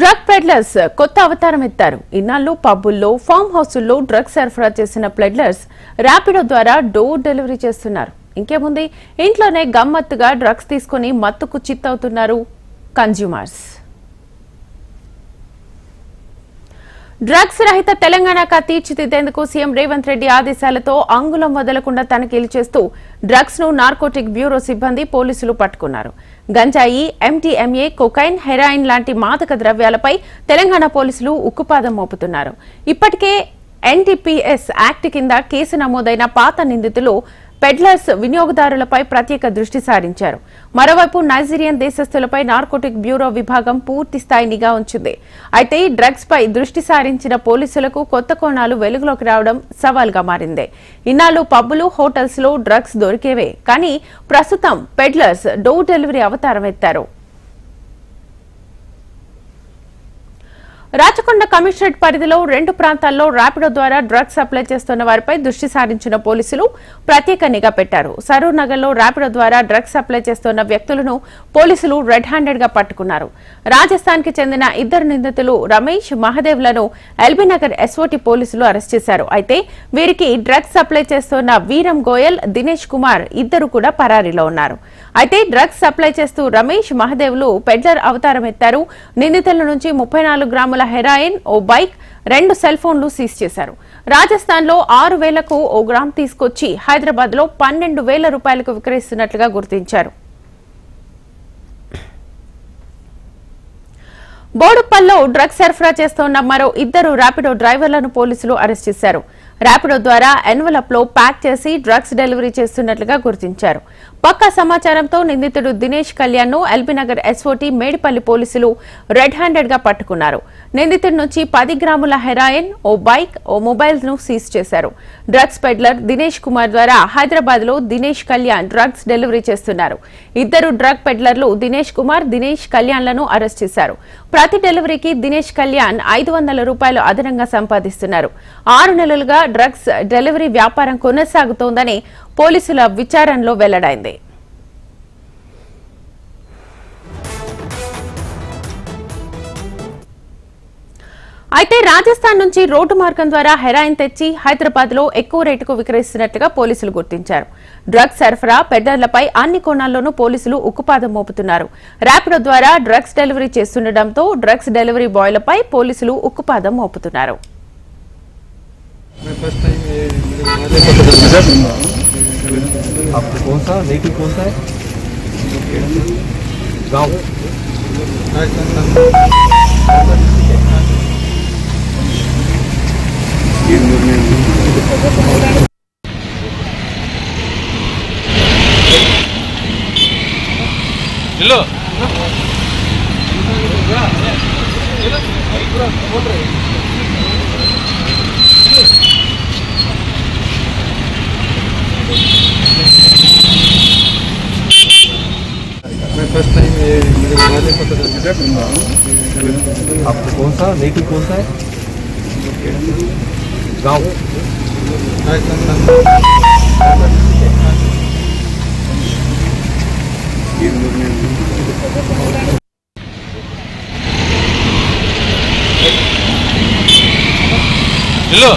Drug peddlers కొత్త అవతారం ఎత్తారు. ఇన్నాళ్ళు పబ్బుల్లో ఫామ్ హౌసుల్లో డ్రగ్స్ సరఫరా చేసిన పెడ్లర్స్ ర్యాపిడో ద్వారా డోర్ డెలివరీ చేస్తున్నారు. ఇంకేముంది? ఇంట్లోనే గమ్మత్తుగా డ్రగ్స్ తీసుకుని మత్తుకు చిత్తవుతున్నారు కన్జ్యూమర్స్ డ్రగ్స్ రహిత తెలంగాణగా తీర్చిదిద్దేందుకు సీఎం రేవంత్ రెడ్డి ఆదేశాలతో అంగుళం వదలకుండా తనిఖీలు చేస్తూ డ్రగ్స్ను నార్కోటిక్ బ్యూరో సిబ్బంది పోలీసులు పట్టుకున్నారు. గంజాయి ఎంటీఎంఏ కొకైన్ హెరాయిన్ లాంటి మాదక ద్రవ్యాలపై తెలంగాణ పోలీసులు ఉక్కుపాదం మోపుతున్నారు. ఇప్పటికే ఎన్టీపీఎస్ యాక్ట్ కింద కేసు నమోదైన పాత నిందితులు పెడ్లర్స్ వినియోగదారులపై ప్రత్యేక దృష్టి సారించారు. మరోవైపు నైజీరియన్ దేశస్థులపై నార్కోటిక్ బ్యూరో విభాగం పూర్తి స్థాయి నిఘా ఉంచింది. అయితే ఈ డ్రగ్స్ పై దృష్టి సారించిన పోలీసులకు కొత్త కోణాలు వెలుగులోకి రావడం సవాల్గా మారింది. ఇన్నాళ్ళు పబ్బులు హోటల్స్లో డ్రగ్స్ దొరికేవే కానీ ప్రస్తుతం పెడ్లర్స్ డోర్ డెలివరీ అవతారం ఎత్తారు. రాచకొండ కమిషనరేట్ పరిధిలో రెండు ప్రాంతాల్లో ర్యాపిడో ద్వారా డ్రగ్స్ సప్లై చేస్తున్న వారిపై దృష్టి సారించిన పోలీసులు ప్రత్యేక నిఘా పెట్టారు. సరూర్ నగర్లో ర్యాపిడో ద్వారా డ్రగ్స్ సప్లై చేస్తున్న వ్యక్తులను పోలీసులు రెడ్ హ్యాండెడ్గా పట్టుకున్నారు. రాజస్థాన్కి చెందిన ఇద్దరు నిందితులు రమేష్ మహదేవ్లను ఎల్బీ నగర్ ఎస్ఓటి పోలీసులు అరెస్ట్ చేశారు. అయితే వీరికి డ్రగ్స్ సప్లై చేస్తున్న వీరం గోయల్ దినేష్ కుమార్ ఇద్దరు కూడా పరారీలో ఉన్నారు. అయితే డ్రగ్స్ సప్లై చేస్తూ రమేష్ మహదేవ్లు పెడ్లర్ అవతారం ఎత్తారు. నిందితుల నుంచి ముప్పై నాలుగు గ్రాముల హెరాయిన్ ఓ బైక్ రెండు సెల్ ఫోన్లు సీజ్ చేశారు. రాజస్థాన్లో ఆరు వేలకు ఓ గ్రామ్ తీసుకొచ్చి హైదరాబాద్లో పన్నెండు వేల రూపాయలకు విక్రయిస్తున్నట్లుగా గుర్తించారు. బోడుపల్లో డ్రగ్స్ సరఫరా చేస్తున్న మరో ఇద్దరు ర్యాపిడో డ్రైవర్లను పోలీసులు అరెస్ట్ చేశారు. ర్యాపిడో ద్వారా ఎన్వలప్లో ప్యాక్ చేసి డ్రగ్స్ డెలివరీ చేస్తున్నట్లుగా గుర్తించారు. పక్కా సమాచారంతో నిందితుడు దినేష్ కళ్యాణ్ను ఎల్బీనగర్ ఎస్ఓటీ మేడిపల్లి పోలీసులు రెడ్ హ్యాండెడ్గా పట్టుకున్నారు. నిందితుడి నుంచి పది గ్రాముల హెరాయిన్ ఓ బైక్ ఓ మొబైల్ను సీజ్ చేశారు. డ్రగ్స్ పెడ్లర్ దినేష్ కుమార్ ద్వారా హైదరాబాద్లో దినేష్ కళ్యాణ్ డ్రగ్స్ డెలివరీ చేస్తున్నారు. ఇద్దరు డ్రగ్ పెడ్లర్లు దినేష్ కుమార్ దినేష్ కళ్యాణ్లను అరెస్ట్ చేశారు. ప్రతి డెలివరీకి దినేష్ కళ్యాణ్ ఐదు వందల రూపాయలు అదనంగా సంపాదిస్తున్నారు. ఆరు నెలలుగా డ్రగ్స్ డెలివరీ వ్యాపారం కొనసాగుతోందని పోలీసుల విచారణలో వెల్లడైంది. అయితే రాజస్థాన్ నుంచి రోడ్డు మార్గం ద్వారా హెరాయిన్ తెచ్చి హైదరాబాద్లో ఎక్కువ రేటుకు విక్రయిస్తున్నట్టుగా పోలీసులు గుర్తించారు. డ్రగ్స్ సరఫరా పెద్దలపై అన్ని కోణాల్లోనూ పోలీసులు ఉక్కుపాదం మోపుతున్నారు. ర్యాపిడో ద్వారా డ్రగ్స్ డెలివరీ చేస్తుండటంతో డ్రగ్స్ డెలివరీ బాయ్లపై పోలీసులు ఉక్కుపాదం మోపుతున్నారు. आपको कौन सा? व्हीकल कौन सा है? गाँव। हेलो हेलो आपको कौन सा नेटिव कौन सा है गाँव हेलो हेलो